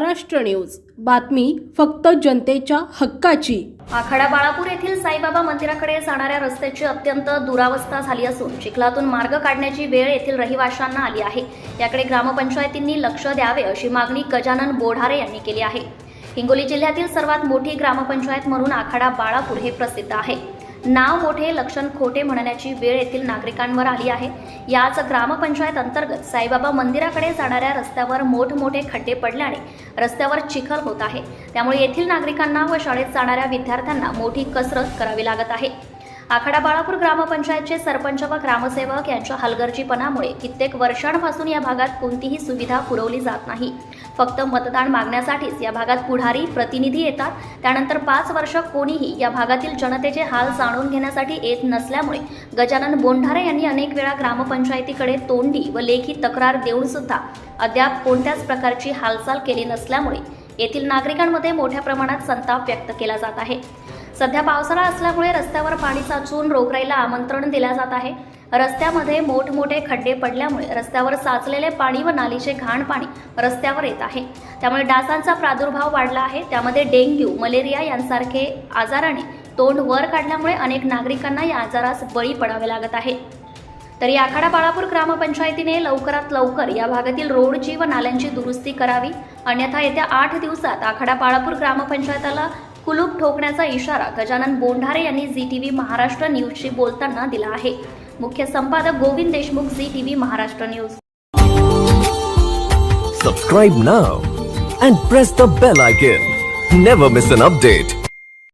Maharashtra news. बातमी फक्त जनतेच्या हक्काची. आखाडा बाळापूर येथील साईबाबा मंदिराकडे जाणाऱ्या रस्त्याची अत्यंत दुरावस्था झाली असून चिखलातून मार्ग काढण्याची वेळ येथील रहिवाशांना आली आहे. याकडे ग्रामपंचायतींनी लक्ष द्यावे अशी मागणी गजानन बोढारे यांनी केली आहे. हिंगोली जिल्ह्यातील सर्वात मोठी ग्रामपंचायत म्हणून आखाडा बाळापूर हे प्रसिद्ध आहे. नाव मोठे लक्षण खोटे म्हणण्याची वेळ येथील नागरिकांवर आली आहे. याच ग्रामपंचायत अंतर्गत साईबाबा मंदिराकडे जाणाऱ्या रस्त्यावर मोठमोठे खड्डे पडल्याने रस्त्यावर चिखल होत आहे. त्यामुळे येथील नागरिकांना व शाळेत जाणाऱ्या विद्यार्थ्यांना मोठी कसरत करावी लागत आहे. आखाडा बाळापूर ग्रामपंचायतचे सरपंच व ग्रामसेवक यांच्या हलगर्जीपणामुळे कित्येक वर्षांपासून या भागात कोणतीही सुविधा पुरवली जात नाही. फक्त मतदान मागण्यासाठीच या भागात पुढारी प्रतिनिधी येतात. त्यानंतर पाच वर्ष कोणीही या भागातील जनतेचे हाल जाणून घेण्यासाठी येत नसल्यामुळे गजानन बोंढारे यांनी अनेक वेळा ग्रामपंचायतीकडे तोंडी व लेखी तक्रार देऊन सुद्धा अद्याप कोणत्याच प्रकारची हालचाल केली नसल्यामुळे येथील नागरिकांमध्ये मोठ्या प्रमाणात संताप व्यक्त केला जात आहे. सध्या पावसाळा असल्यामुळे रस्त्यावर पाणी साचून रोगराईला आमंत्रण दिल्या जात आहे. रस्त्यामध्ये मोठमोठे खड्डे पडल्यामुळे रस्त्यावर साचलेले पाणी व नालीचे घाण पाणी रस्त्यावर येत आहे. त्यामुळे डासांचा प्रादुर्भाव वाढला आहे. त्यामध्ये डेंग्यू मलेरिया यांसारखे आजाराने तोंड वर काढल्यामुळे अनेक नागरिकांना या आजारास बळी पडावे लागत आहे. तरी आखाडा बाळापूर ग्रामपंचायतीने लवकरात लवकर या भागातील रोडची व नाल्यांची दुरुस्ती करावी. अन्यथा येत्या आठ दिवसात आखाडा बाळापूर ग्रामपंचायताला कुलूप ठोकण्याचा इशारा गजानन बोंढारे यांनी झी टीव्ही महाराष्ट्र न्यूजशी बोलताना दिला आहे. मुख्य संपादक Govind Deshmukh Zee TV Maharashtra news. Subscribe now and press the bell icon never miss an update